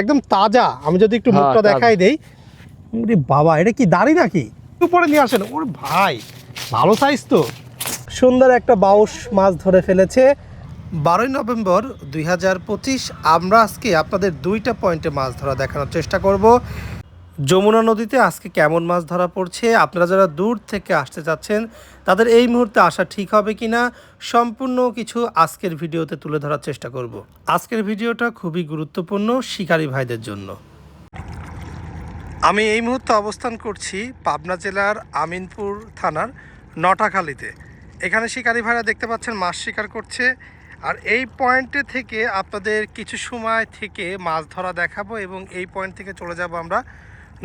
একদম তাজা। আমি যদি একটু হ্যাঁ, মুখটা দেখাই দেই। ওরে বাবা এটা কি দাড়ি নাকি? উপরে নিয়ে আসেন। ওর ভাই ভালো সাইজ তো। সুন্দর একটা বাউস মাছ ধরে ফেলেছে। বারোই নভেম্বর দুই হাজার পঁচিশ আমরা আজকে আপনাদের দুইটা পয়েন্টে মাছ ধরা দেখানোর চেষ্টা করব। যমুনা নদীতে আজকে কেমন মাছ ধরা পড়ছে? আপনারা যারা দূর থেকে আসতে চাচ্ছেন, তাদের এই মুহূর্তে আসা ঠিক হবে কিনা? সম্পূর্ণ কিছু আজকের ভিডিওতে তুলে ধরার চেষ্টা করব। আজকের ভিডিওটা খুবই গুরুত্বপূর্ণ শিকারী ভাইদের জন্য। আমি এই মুহূর্তে অবস্থান করছি পাবনা জেলার আমিনপুর থানার নটাখালীতে। এখানে শিকারী ভাইরা দেখতে পাচ্ছেন মাছ শিকার করছে। আর এই পয়েন্টে থেকে আপনাদের কিছু সময় থেকে মাছ ধরা দেখাবো এবং এই পয়েন্ট থেকে চলে যাব আমরা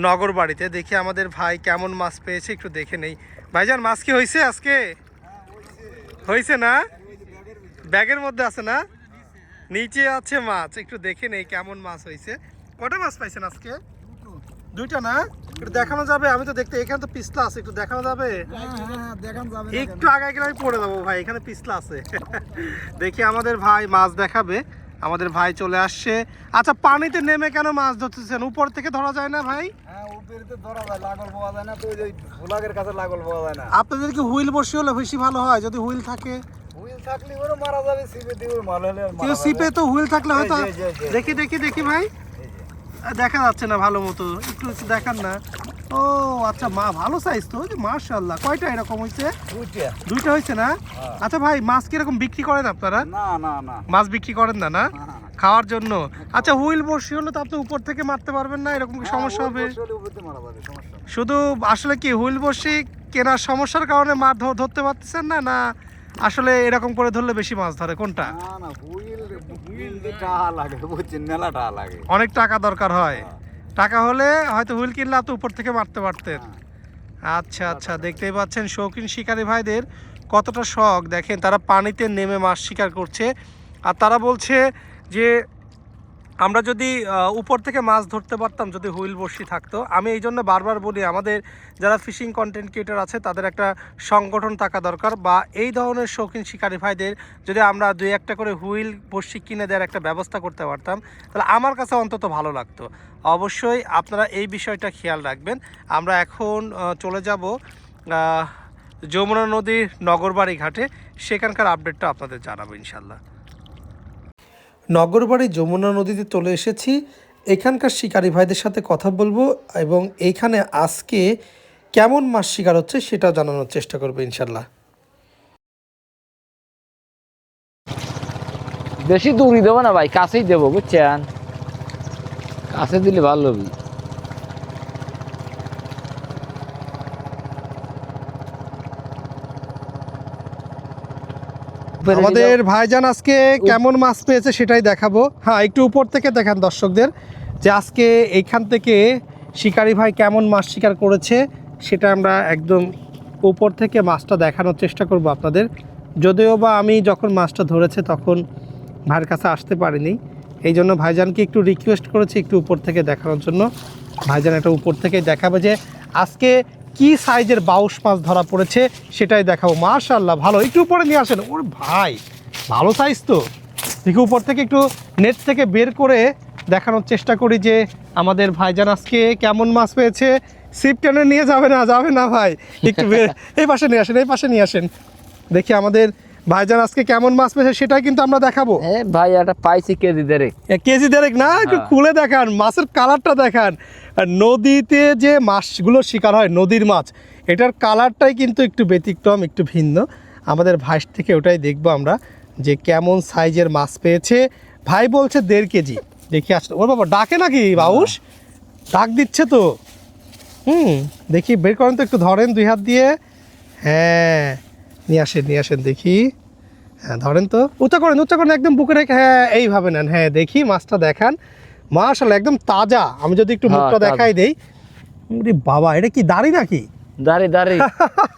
নগর বাড়িতে। দেখি আমাদের ভাই কেমন মাছ পেয়েছে, একটু দেখে নেই। ভাইজান, মাছ কি হয়েছে আজকে? হয়েছে না? ব্যাগের মধ্যে আছে না? নিচে আছে মাছ, একটু দেখে নেই কেমন মাছ হয়েছে কটা মাছ পাইছেন আজকে? দুইটা না? একটু দেখানো যাবে? আমি তো দেখতে, এখানে তো পিছলা আছে, একটু দেখানো যাবে? একটু আগে গেলে আমি পড়ে যাব ভাই, এখানে পিছলা আছে। দেখি আমাদের ভাই মাছ দেখাবে। আমাদের ভাই চলে আসছে। আচ্ছা পানিতে নেমে কেন মাছ ধরতেছেন? উপর থেকে ধরা যায় না ভাই? আপনাদের কি হুইল বসে হলে বেশি ভালো হয়? যদি হুইল থাকে? হুইল থাকলে সিপে তো হুইল হয়তো। দেখি দেখি দেখি ভাই। দেখা যাচ্ছে না ভালো মতো। একটু দেখান না। ও আচ্ছা মা ভালো সাইজ তো মার্শাল্লাহ কয়টা এরকম হয়েছে দুইটা। হয়েছে না? হ্যাঁ। আচ্ছা ভাই মাছ কীরকম বিক্রি করেন আপনারা? না না না। মাছ বিক্রি করেন না না। খাওয়ার জন্য। আচ্ছা হুইল বসি হলে তো আপনি উপর থেকে মারতে পারবেন না এরকম কি সমস্যা হ্যাঁ, হবে? সমস্যা নেই। শুধু আসলে কি হুইল বসি কেনার সমস্যার কারণে মাছ ধরতে পারতেছেন না না আসলে এরকম করে ধরলে বেশি মাছ ধরে কোনটা? অনেক টাকা দরকার হয়। হ্যাঁ। টাকা হলে হয়তো হুইল কিনলে আপনি উপর থেকে মারতে পারতেন। হ্যাঁ। আচ্ছা আচ্ছা দেখতেই পাচ্ছেন শৌখিন শিকারী ভাইদের কতটা শখ। দেখেন তারা পানিতে নেমে মাছ শিকার করছে। আর তারা বলছে যে আমরা যদি উপর থেকে মাছ ধরতে পারতাম, যদি হুইল বসি থাকতো, আমি এই জন্য বারবার বলি, আমাদের যারা ফিশিং কন্টেন্ট ক্রিয়েটার আছে, তাদের একটা সংগঠন থাকা দরকার বা এই ধরনের শৌখিন শিকারী ভাইদের যদি আমরা দুই একটা করে হুইল বসি কিনে দেওয়ার একটা ব্যবস্থা করতে পারতাম, তাহলে আমার কাছে অন্তত ভালো লাগতো। অবশ্যই আপনারা এই বিষয়টা খেয়াল রাখবেন। আমরা এখন চলে যাব যমুনা নদীর নগরবাড়ি ঘাটে। সেখানকার আপডেটটা আপনাদের জানাব ইনশাল্লাহ নগরবাড়ি যমুনা নদীতে চলে এসেছি। এখানকার শিকারি ভাইদের সাথে কথা বলব এবং এইখানে আজকে কেমন মাছ শিকার হচ্ছে সেটা জানানোর চেষ্টা করব ইনশাল্লাহ। বেশি দূরই দেবো না ভাই, কাছেই দেবো, বুঝছেন? কাছে দিলে ভালো হবে। আমাদের ভাইজান আজকে কেমন মাছ পেয়েছে সেটাই দেখাবো। হ্যাঁ একটু উপর থেকে দেখান দর্শকদের যে আজকে এইখান থেকে শিকারি ভাই কেমন মাছ শিকার করেছে সেটা আমরা একদম উপর থেকে মাছটা দেখানোর চেষ্টা করব আপনাদের। যদিও বা আমি যখন মাছটা ধরেছে তখন ভাইয়ের কাছে আসতে পারিনি। এই জন্য ভাইজানকে একটু রিকোয়েস্ট করেছি একটু উপর থেকে দেখানোর জন্য। ভাইজান একটা উপর থেকে দেখাবে যে আজকে কি সাইজের বাউশ মাছ ধরা পড়েছে সেটাই দেখাবো। মার্শাল্লাহ ভালো। একটু উপরে নিয়ে আসেন। ওর ভাই, ভালো সাইজ তো। দেখি উপর থেকে একটু নেট থেকে বের করে দেখানোর চেষ্টা করি যে আমাদের ভাইজান আজকে কেমন মাছ পেয়েছে। সিপ টেনে নিয়ে যাবে না? যাবে না ভাই। একটু এই পাশে নিয়ে আসেন, এই পাশে নিয়ে আসেন। দেখি আমাদের ভাইজান আজকে কেমন মাছ পেয়েছে সেটাই কিন্তু আমরা দেখাবো। ভাই একটা পাইছি কেজি দেরে এ, কেজি দেড়েক না? একটু হ্যাঁ। খুলে দেখান মাছের কালারটা দেখান। নদীতে যে মাছগুলো শিকার হয় নদীর মাছ এটার কালারটাই কিন্তু একটু ব্যতিক্রম একটু ভিন্ন। আমাদের ভাইস থেকে ওটাই দেখব আমরা যে কেমন সাইজের মাছ পেয়েছে। ভাই বলছে দেড় কেজি। দেখি আসলে ওর বাবা ডাকে নাকি বাউস ডাক দিচ্ছে তো। হুম দেখি বের করেন তো একটু ধরেন দুই হাত দিয়ে। হ্যাঁ নিয়ে আসেন নিয়ে আসেন দেখি। হ্যাঁ ধরেন তো উঁচা করেন উঁচা করেন একদম বুকে রেখে হ্যাঁ এইভাবে নেন। হ্যাঁ দেখি মাছটা দেখান। মাশাল্লাহ একদম তাজা। আমি যদি একটু হ্যাঁ, মুখটা দেখাই দেই। বাবা এটা কি দাড়ি নাকি? দাঁড়ি দাঁড়ি।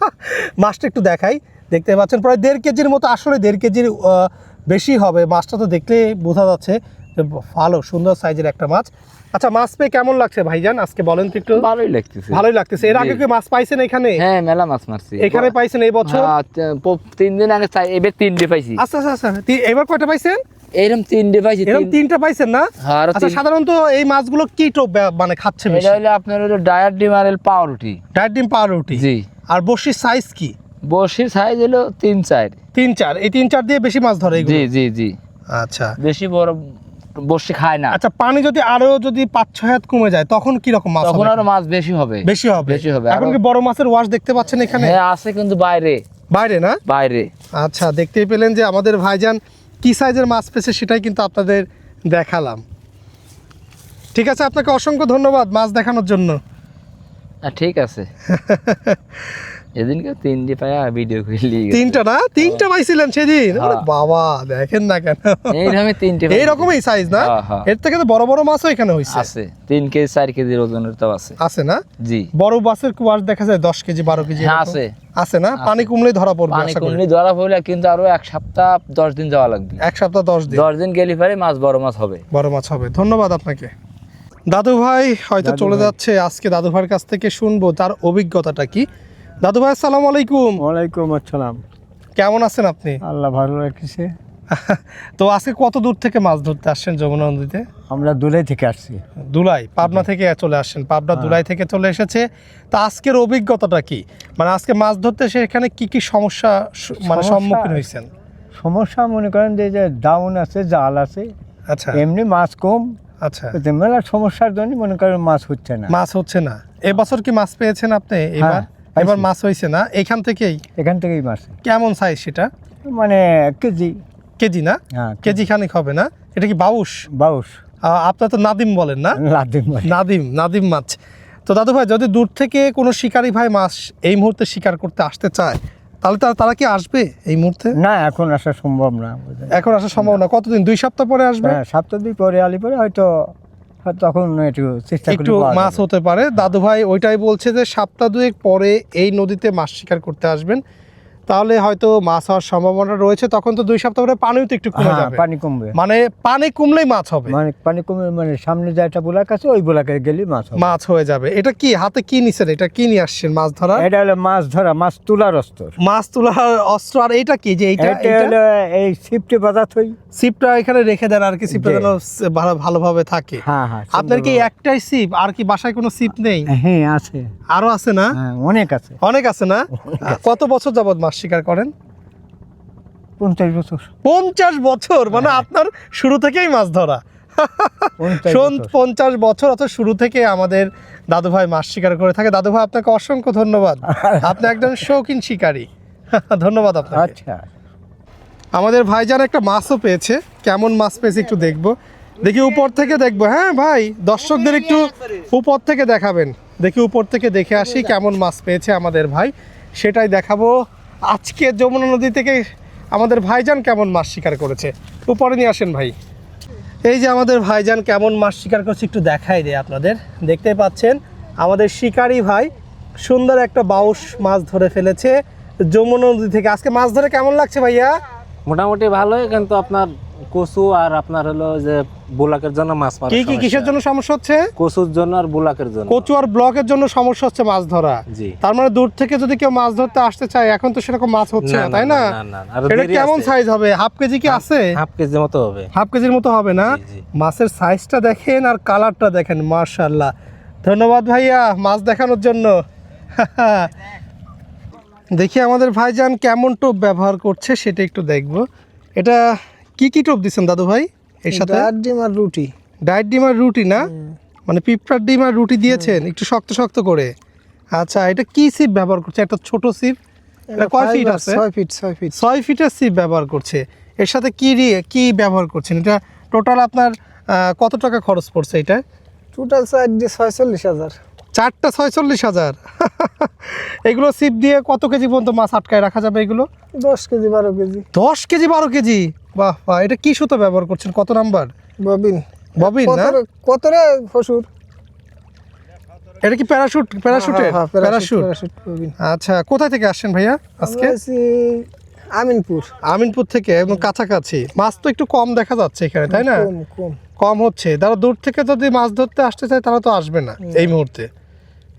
মাছটা একটু দেখাই। দেখতে পাচ্ছেন প্রায় দেড় কেজির মতো আসলে দেড় কেজির বেশি হবে। মাছটা তো দেখলে বোঝা যাচ্ছে ভালো সুন্দর সাইজের একটা মাছ। আচ্ছা মাছ পেয়ে কেমন লাগছে ভাইজান? আজকে বলেন তো একটু। ভালোই লাগতেছে। ভালোই লাগতেছে। এর আগে কি মাছ পাইছেন এখানে? হ্যাঁ মেলা মাছ মারছি। এখানে পাইছেন এই বছর? হ্যাঁ, তিন দিন আগে চাই- এবার তিনটে পাইছি। আচ্ছা আচ্ছা আচ্ছা এবার কয়টা পাইছেন? এইরকম তিনটে পাইছি এরকম তিনটা পাইছেন না? হ্যাঁ, আচ্ছা সাধারণত এই মাছগুলো কি টোপ মানে খাচ্ছে বেশি? এটা হলো আপনার হলো ডায়ার ডিম ডিমারেল পাউরুটি। ডায়েট ডিম পাউরুটি? জি। আর বসির সাইজ কি? বড়শির সাইজ হলো তিন চার। তিন চার। এই তিন চার দিয়ে বেশি মাছ ধরে এগুলো? জি জি জি। আচ্ছা। বেশি বড় বড়শি খায় না। আচ্ছা পানি যদি আরও যদি পাঁচ ছয় হাত কমে যায় তখন কি রকম মাছ তখন আরও মাছ বেশি হবে। বেশি হবে? বেশি হবে, এখন কি বড় মাছের ওয়াশ দেখতে পাচ্ছেন এখানে? হ্যাঁ আছে কিন্তু বাইরে। বাইরে না? বাইরে। আচ্ছা দেখতেই পেলেন যে আমাদের ভাইজান কি সাইজের মাছ পেয়েছে সেটাই কিন্তু আপনাদের দেখালাম। ঠিক আছে আপনাকে অসংখ্য ধন্যবাদ মাছ দেখানোর জন্য। ঠিক আছে। তিনটে পায়া ভিডিও করলি তিনটা না? তিনটা পাইছিলেন সেদিন? হ্যাঁ। বাবা দেখেন না কেন। এইরকমই তিনটে এইরকমই সাইজ না? হ্যাঁ, হ্যাঁ। এর থেকে তো বড় বড় মাছও এখানে হয়েছে আছে। তিন কেজি চার কেজির ওজনের তো আছে। আছে না? জি। বড় মাছের কুয়াশ দেখা যায় দশ কেজি বারো কেজি আছে। আছে না? পানি কমলেই ধরা পড়বে পানি আশা করি। কমলি ধরা পড়লে কিন্তু আরও এক সপ্তাহ দশ দিন যাওয়া লাগবে। এক সপ্তাহ দশ দিন। দশ দিন গেলে পরে মাছ বড় মাছ হবে। বড় মাছ হবে। ধন্যবাদ আপনাকে। দাদু ভাই হয়তো চলে যাচ্ছে আজকে দাদু ভাইয়ের কাছ থেকে শুনব তার অভিজ্ঞতাটা কি। দাদু ভাই আসসালামু আলাইকুম। ওয়ালাইকুম আসসালাম। কেমন আছেন আপনি? আল্লাহ ভালো রেখেছে। তো আজকে কত দূর থেকে মাছ ধরতে আসছেন যমুনা নদীতে? আমরা দুলাই থেকে আসছি। দুলাই পাবনা থেকে চলে আসছেন পাবনা দুলাই থেকে চলে এসেছে। তা আজকের অভিজ্ঞতাটা কি? মানে আজকে মাছ ধরতে এসে এখানে কি কি সমস্যা মানে সম্মুখীন হয়েছেন? সমস্যা মনে করেন যে যে ডাউন আছে জাল আছে আচ্ছা। এমনি মাছ কম আচ্ছা। তো মেলা সমস্যার জন্য মনে করেন মাছ হচ্ছে না। মাছ হচ্ছে না। এবছর কি মাছ পেয়েছেন আপনি? এবার? এবার মাছ হয়েছে না? এখান থেকেই? এখান থেকেই মাছ। কেমন সাইজ সেটা? মানে কেজি। কেজি না? হ্যাঁ কেজি। খানিক হবে না? এটা কি বাউস বাউস আপনার তো নাদিম বলেন না? মাছ নাদিম নাদিম মাছ। তো দাদু ভাই যদি দূর থেকে কোনো শিকারী ভাই মাছ এই মুহূর্তে শিকার করতে আসতে চায় তাহলে তারা তারা কি আসবে এই মুহূর্তে? না এখন আসা সম্ভব না এখন আসা সম্ভব না। কতদিন? দুই সপ্তাহ পরে আসবে? হ্যাঁ সপ্তাহ দুই পরে আলি পরে হয়তো হয়তো তখন একটু চেষ্টা একটু মাছ হতে পারে। দাদু ভাই ওইটাই বলছে যে সপ্তাহ দুয়েক পরে এই নদীতে মাছ শিকার করতে আসবেন। তাহলে হয়তো মাছ হওয়ার সম্ভাবনা রয়েছে তখন তো দুই সপ্তাহ পরে পানিও তো একটু কমে হ্যাঁ যাবে। পানি কমবে। মানে পানি কমলেই মাছ হবে। মানে পানি কমে মানে সামনে যে একটা বোলাক আছে ওই বোলাকে গেলে মাছ হবে। মাছ হয়ে যাবে। এটা কি হাতে কি নিছেন? এটা কি নিয়ে আসছেন মাছ ধরা এটা হলো মাছ ধরা মাছ তোলার অস্তর। মাছ তোলার অস্ত্র আর এটা কি? যে এইটা এটা হলো এই সিফটি বাজার থই। সিপটা এখানে রেখে দেন আর কি সিপটা। যেন ভালো ভালোভাবে থাকে। হ্যাঁ হ্যাঁ আপনার কি একটাই সিপ আর কি বাসায় কোনো সিপ নেই? হ্যাঁ আছে। আরও আছে না? হ্যাঁ অনেক আছে। অনেক আছে না? কত বছর যাবত মাছ শিকার করেন? পঞ্চাশ বছর। পঞ্চাশ বছর? মানে আপনার শুরু থেকেই মাছ ধরা। পঞ্চাশ বছর। পঞ্চাশ বছর অত শুরু থেকে আমাদের দাদু ভাই মাছ শিকার করে থাকে। দাদু ভাই আপনাকে অসংখ্য ধন্যবাদ। আপনি একজন শৌখিন শিকারী। ধন্যবাদ আপনাকে। আচ্ছা। আমাদের ভাইজান একটা মাছও পেয়েছে। কেমন মাছ পেয়েছে একটু দেখব। দেখি উপর থেকে দেখব। হ্যাঁ ভাই দর্শকদের একটু উপর থেকে দেখাবেন। দেখি উপর থেকে দেখে আসি কেমন মাছ পেয়েছে আমাদের ভাই। সেটাই দেখাবো। আজকে যমুনা নদী থেকে আমাদের ভাইজান কেমন মাছ শিকার করেছে? উপরে নিয়ে আসেন ভাই। এই যে আমাদের ভাইজান কেমন মাছ শিকার করছে একটু দেখাই দেয় আপনাদের। দেখতে পাচ্ছেন, আমাদের শিকারি ভাই সুন্দর একটা বাউস মাছ ধরে ফেলেছে যমুনা নদী থেকে। আজকে মাছ ধরে কেমন লাগছে ভাইয়া? মোটামুটি ভালোই, কিন্তু আপনার কচু আর আপনার হলো যে বুলাকের জন্য মাছ মারা কি কি কিসের জন্য সমস্যা হচ্ছে? কচুর জন্য আর বুলাকের জন্য। কচু আর ব্লকের জন্য সমস্যা হচ্ছে মাছ ধরা। জি। তার মানে দূর থেকে যদি কেউ মাছ ধরতে আসতে চায় এখন তো সেরকম মাছ হচ্ছে না তাই না? এটা কেমন সাইজ হবে? হাফ কেজি কি আছে? হাফ কেজি মতো হবে। হাফ কেজির মতো হবে না। মাছের সাইজটা দেখেন আর কালারটা দেখেন মার্শাল্লাহ ধন্যবাদ ভাইয়া মাছ দেখানোর জন্য। দেখি আমাদের ভাইজান কেমন টোপ ব্যবহার করছে সেটা একটু দেখব। এটা কি কি টোপ দিচ্ছেন দাদু ভাই এর সাথে? ডিম আর রুটি। ডায়েট ডিম আর রুটি না? মানে পিঁপড়ার ডিম আর রুটি দিয়েছেন? একটু শক্ত শক্ত করে। আচ্ছা এটা কি সিপ ব্যবহার করছে? একটা ছোট সিপ? এটা কয় ফিট আছে? ছয় ফিট ছয় ফিট। ছয় ফিটের সিপ ব্যবহার করছে। এর সাথে কি দিয়ে কি ব্যবহার করছেন? এটা টোটাল আপনার কত টাকা খরচ পড়ছে এটা? টোটাল দিয়ে ছয়চল্লিশ হাজার। চারটা ছয়চল্লিশ হাজার। এগুলো সিপ দিয়ে কত কেজি পর্যন্ত মাছ আটকায় রাখা যাবে এগুলো? দশ কেজি বারো কেজি। দশ কেজি বারো কেজি? বাহ বাহ এটা কি সুতো ব্যবহার করছেন? কত নাম্বার? ববিন। ববিন না কত রে ফসুর? এটা কি প্যারাশুট? প্যারাশুটের প্যারাশুট আচ্ছা কোথায় থেকে আসছেন ভাইয়া আজকে? আমিনপুর। আমিনপুর থেকে একদম কাছাকাছি। মাছ তো একটু কম দেখা যাচ্ছে এখানে তাই না? কম হচ্ছে। যারা দূর থেকে যদি মাছ ধরতে আসতে চায় তারা তো আসবে না এই মুহূর্তে।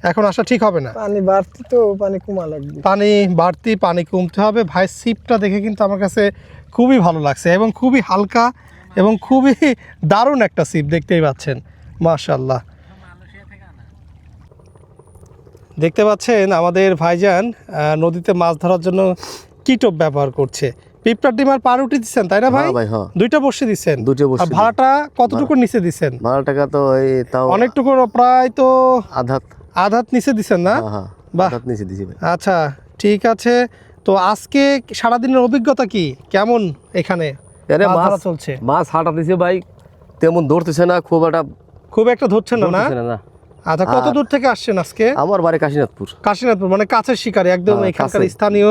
এখন আসা ঠিক হবে না। পানি বাড়তি তো পানি কমা লাগবে। পানি বাড়তি পানি কমতে হবে। ভাই সিপটা দেখে কিন্তু আমার কাছে খুবই ভালো লাগছে এবং খুবই হালকা এবং খুবই দারুণ একটা সিপ দেখতেই পাচ্ছেন। মাশাল্লাহ দেখতে পাচ্ছেন আমাদের ভাইজান নদীতে মাছ ধরার জন্য কিটোপ ব্যবহার করছে। পিঁপড়ার ডিম আর উঠে দিচ্ছেন তাই না ভাই হ্যাঁ ভাই? হ্যাঁ। দুইটা বসে দিচ্ছেন। দুটো বসে ভাড়াটা কতটুকু নিচে দিচ্ছেন? বারো টাকা তো এই তাও অনেকটুকু প্রায় তো আধাত। আধাত নিচে দিচ্ছেন না? হ্যাঁ হ্যাঁ বাহ। নিচে দিছি আচ্ছা ঠিক আছে। তো আজকে সারাদিনের অভিজ্ঞতা কি? কেমন এখানে? মাছ চলছে? মাছ হাঁটা দিছে ভাই। তেমন ধরতেছে না খুব একটা খুব একটা ধরছেন না না? আচ্ছা কত দূর থেকে আসছেন আজকে? আমার বাড়ি কাশীনাথপুর। কাশীনাথপুর মানে কাছের শিকারি একদম হ্যাঁ, এখানকার স্থানীয়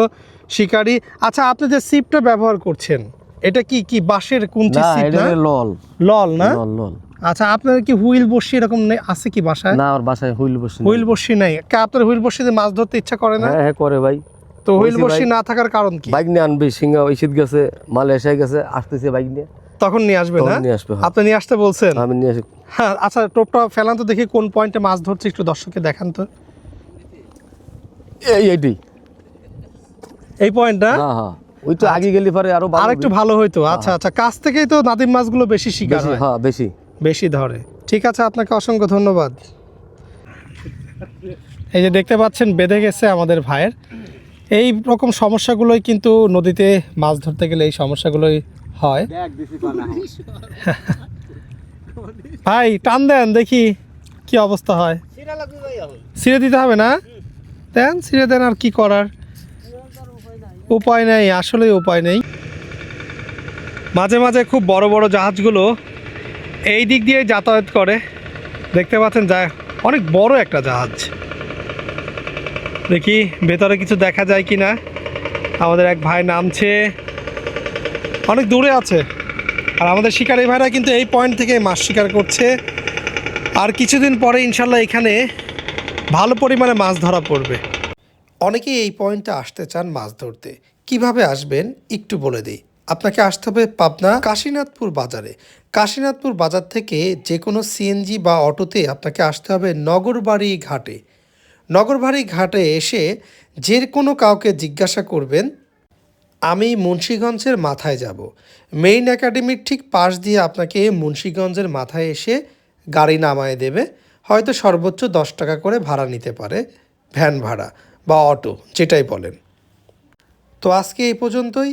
শিকারি। আচ্ছা আপনি যে সিপটা ব্যবহার করছেন এটা কি কি বাঁশের কুঞ্চি সিপ না লল। লল না? লল লল। আচ্ছা আপনার কি হুইল বসি এরকম নেই? আছে কি বাসায়? না আমার বাসায় হুইল বসি হুইল বসি নাই। কে আপনার হুইল বসিতে মাছ ধরতে ইচ্ছা করে না? হ্যাঁ হ্যাঁ করে ভাই। তো হুইল বসি না থাকার কারণ কি? বাইক নিয়ে আনবে সিঙ্গা ঐশিত গেছে মালয়েশিয়া গেছে আসতেছে বাইক নিয়ে। তখন নিয়ে আসবে না? নিয়ে আসবে, হ্যাঁ। আপনি নিয়ে আসতে বলছেন? আমি নিয়ে আসি। হ্যাঁ আচ্ছা টোপটা ফেলান তো দেখি কোন পয়েন্টে মাছ ধরছে একটু দর্শককে দেখান তো। এই এইটি। এই পয়েন্টটা হ্যাঁ হ্যাঁ। ওই তো আগে গেলে পরে আরও আর একটু ভালো হইতো। আচ্ছা আচ্ছা কাছ থেকেই তো নাদিম মাছগুলো বেশি শিকার হয়। হ্যাঁ বেশি। বেশি ধরে। ঠিক আছে আপনাকে অসংখ্য ধন্যবাদ। এই যে দেখতে পাচ্ছেন বেঁধে গেছে আমাদের ভাইয়ের। এই রকম সমস্যাগুলোই কিন্তু নদীতে মাছ ধরতে গেলে এই সমস্যাগুলোই হয়। ভাই টান দেন দেখি কি অবস্থা হয়। ছিঁড়ে দিতে হবে না? দেন ছিঁড়ে দেন আর কি করার? উপায় নেই আসলেই উপায় নেই। মাঝে মাঝে খুব বড় বড় জাহাজগুলো এই দিক দিয়ে যাতায়াত করে। দেখতে পাচ্ছেন যায় অনেক বড় একটা জাহাজ। দেখি ভেতরে কিছু দেখা যায় কি না আমাদের এক ভাই নামছে। অনেক দূরে আছে। আর আমাদের শিকারী ভাইরা কিন্তু এই পয়েন্ট থেকে মাছ শিকার করছে। আর কিছুদিন পরে ইনশাল্লাহ এখানে ভালো পরিমাণে মাছ ধরা পড়বে। অনেকেই এই পয়েন্টে আসতে চান মাছ ধরতে। কীভাবে আসবেন একটু বলে দিই। আপনাকে আসতে হবে পাবনা কাশীনাথপুর বাজারে। কাশীনাথপুর বাজার থেকে যে কোনো সিএনজি বা অটোতে আপনাকে আসতে হবে নগরবাড়ি ঘাটে। নগরবাড়ি ঘাটে এসে যে কোনো কাউকে জিজ্ঞাসা করবেন, আমি মুন্সীগঞ্জের মাথায় যাব। মেইন একাডেমির ঠিক পাশ দিয়ে আপনাকে মুন্সীগঞ্জের মাথায় এসে গাড়ি নামায় দেবে। হয়তো সর্বোচ্চ দশ টাকা করে ভাড়া নিতে পারে, ভ্যান ভাড়া বা অটো, যেটাই বলেন। তো আজকে এই পর্যন্তই।